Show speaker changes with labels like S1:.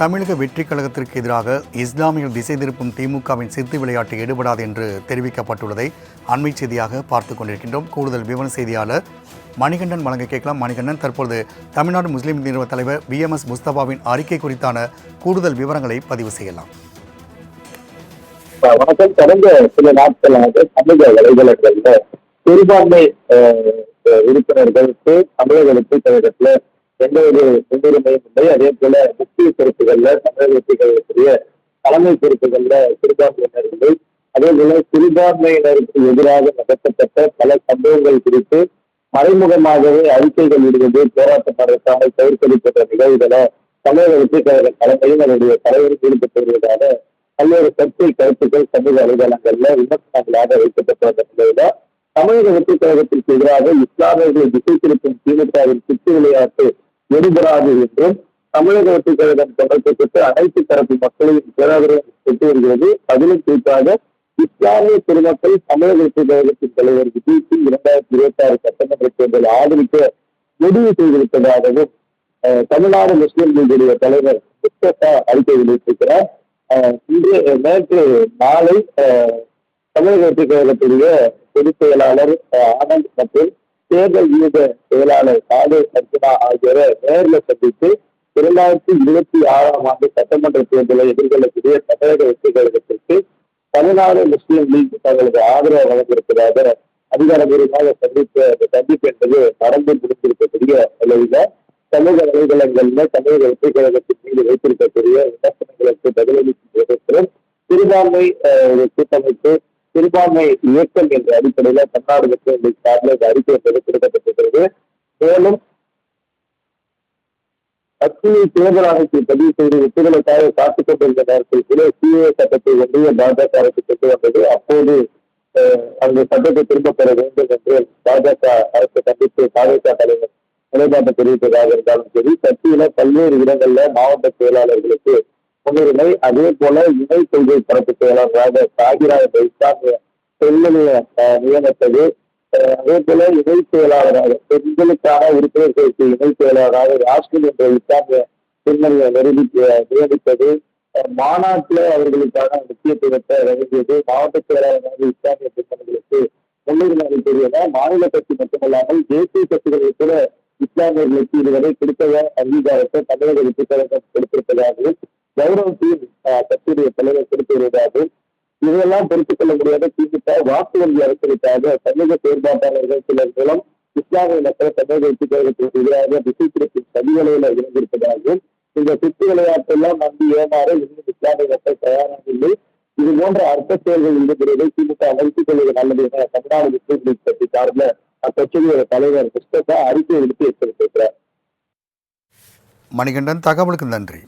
S1: தமிழக வெற்றி கழகத்திற்கு எதிராக இஸ்லாமியர் திசை திருப்பும் திமுகவின் சித்து விளையாட்டு எடுபடாது என்று தெரிவிக்கப்பட்டுள்ளதை அண்மை செய்தியாக பார்த்து கொண்டிருக்கின்றோம். கூடுதல் விவர செய்தியாளர் மணிகண்டன் வழங்க கேட்கலாம். மணிகண்டன் தற்பொழுது தமிழ்நாடு முஸ்லிம் நிறுவன தலைவர் பிஎம்எஸ் முஸ்தபாவின் அறிக்கை குறித்தான கூடுதல் விவரங்களை பதிவு செய்யலாம்.
S2: வணக்கம். கடந்த சில நாட்களாக சமூக வலைதளங்கள்ல பெரும்பான்மை உறுப்பினர்களுக்கு தமிழக வெற்றி எந்த ஒரு முன்னுரிமையும் இல்லை. அதே போல முக்கிய பொறுப்புகள்ல தமிழக வெற்றி தலைமை பொறுப்புகள்ல சிறுபான்மையினர்கள் அதே போல சிறுபான்மையினருக்கு எதிராக நடத்தப்பட்ட பல சம்பவங்கள் குறித்து மறைமுகமாகவே அறிக்கைகள் இடுவது போராட்டம் நடத்தாமல் போன்ற நிகழ்வுகளை தமிழக வெற்றி கழக தலைமையும் அதனுடைய தலைவரும் ஈடுபட்டு வருவதாக பல்வேறு சர்ச்சை கருத்துக்கள் சமூக வலைதளங்கள்ல விமர்சனங்களாக வைக்கப்பட்டுள்ள நிலையில தமிழக வெற்றி கழகத்திற்கு எதிராக இஸ்லாமியர்களை திசை திருப்பும் திமுகவின் குத்து விளையாட்டு எடுபடாது என்றும் தமிழக வெற்றி கழகம் தொடர்புபட்டு அனைத்து தரப்பு மக்களையும் பேராதரவு பெற்று வருகிறது. அதிலும் குறிப்பாக இஸ்லாமிய பெருமக்கள் தமிழக வெற்றி கழகத்தின் தலைவர் விஜய் சிங் இரண்டாயிரத்தி இருபத்தி ஆறு சட்டமன்ற தேர்தல் ஆதரிக்க முடிவு செய்திருப்பதாகவும் தமிழ்நாடு முஸ்லிம் லீகுடைய தலைவர் முஸ்தபா அறிக்கை வெளியிட்டிருக்கிறார். இன்று நேற்று மாலை தமிழக வெற்றி கழகத்துடைய பொதுச் செயலாளர் ஆனந்த் மற்றும் தேர்தல் வியூக செயலாளர் சாது சர்ஜனா ஆகியோரை நேரில் சந்தித்து இரண்டாயிரத்தி இருபத்தி ஆறாம் ஆண்டு சட்டமன்ற தேர்தலை எதிர்கொள்ளக்கூடிய தமிழக வெற்றி கழகத்திற்கு தமிழ்நாடு முஸ்லீம் லீக் தங்களது ஆதரவு வழங்கியிருப்பதாக அதிகாரபூர்வமாக சந்திப்பு அந்த சந்திப்பு என்பது நடந்து முடிந்திருக்கக்கூடிய நிலையில சமூக வலைதளங்கள்ல தமிழக வெற்றி கழகத்தின் மீது வைத்திருக்கக்கூடிய விமர்சனங்களுக்கு பதிலளிக்கும் விதத்திலும் சிறுபான்மை கூட்டமைப்பு சிறுபான்மை இயக்கம் என்ற அடிப்படையில தமிழ்நாடு முஸ்லிம் சார்பில் அறிக்கை என்பது கொடுக்கப்பட்டிருக்கிறது மேலும் கட்சியை தேர்தல் ஆணையத்தில் பதிவு செய்து ஒப்புதலுக்காக காத்துக் கொண்டிருந்த நேரத்தில் கூட சிஏ சட்டத்தை ஒன்றிய பாஜக அரசு கொண்டு வந்தது. அப்போது அந்த சட்டத்தை திரும்பப் பெற வேண்டும் என்று பாஜக அரசு கண்டித்து பாஜக தலைவர் நிலைப்பாட்டை தெரிவித்ததாக இருந்தாலும் சரி கட்சியில பல்வேறு இடங்கள்ல மாவட்ட செயலாளர்களுக்கு முன்னுரிமை அதே போல இணை கொள்கை பரப்பு செயலாளராக சாகிரா என்ற இஸ்லாமிய நியமித்தது. அதே போல இணை செயலாளராக பெண்களுக்கான உறுப்பினர்களுக்கு இணை செயலாளராக யாஸ்மின் என்ற இஸ்லாமிய பெண்மணியை நிரூபிக்க நியமித்தது. மாநாட்டில் அவர்களுக்கான முக்கியத்துவத்தை வழங்கியது. மாவட்ட செயலாளராக இஸ்லாமிய பெண்மணிகளுக்கு முன்னுரிமை அளித்தது மாநில கட்சி மட்டுமல்லாமல் தேசிய கட்சிகளுக்கு கூட இஸ்லாமியர்களுக்கு இதுவரை கொடுத்த அங்கீகாரத்தை தமிழக வெற்றி கொடுத்திருப்பதாகவும் கௌரவத்தையும் கட்சியுடைய தலைவர் கொடுத்து வருவதாகவும் இதெல்லாம் பொறுத்துக் கொள்ள முடியாத திமுக வாக்கு வங்கி அரசுக்காக சமூக செயற்பாட்டாளர்கள் சிலர் மூலம் இஸ்லாமிய மக்களை தமிழக வெற்றி எதிராக திசை திருப்பும் சதிவலையில இருந்திருப்பதாகவும் இந்த சுற்று விளையாட்டெல்லாம் நம்பி ஏமாற இன்னும் இஸ்லாமிய மக்கள் தயாராக இல்லை. இது போன்ற அர்த்த செயல்கள் இருக்கிறதை திமுக அமைத்துக் கொள்வது நல்லது என தமிழ்நாடு முஸ்லீம் லீக் கட்சி சார்பில் அக்கட்சியுடைய தலைவர் முஸ்தபா அறிக்கை விடுத்து எச்சரித்திருக்கிறார்.
S1: மணிகண்டன் தகவலுக்கு நன்றி.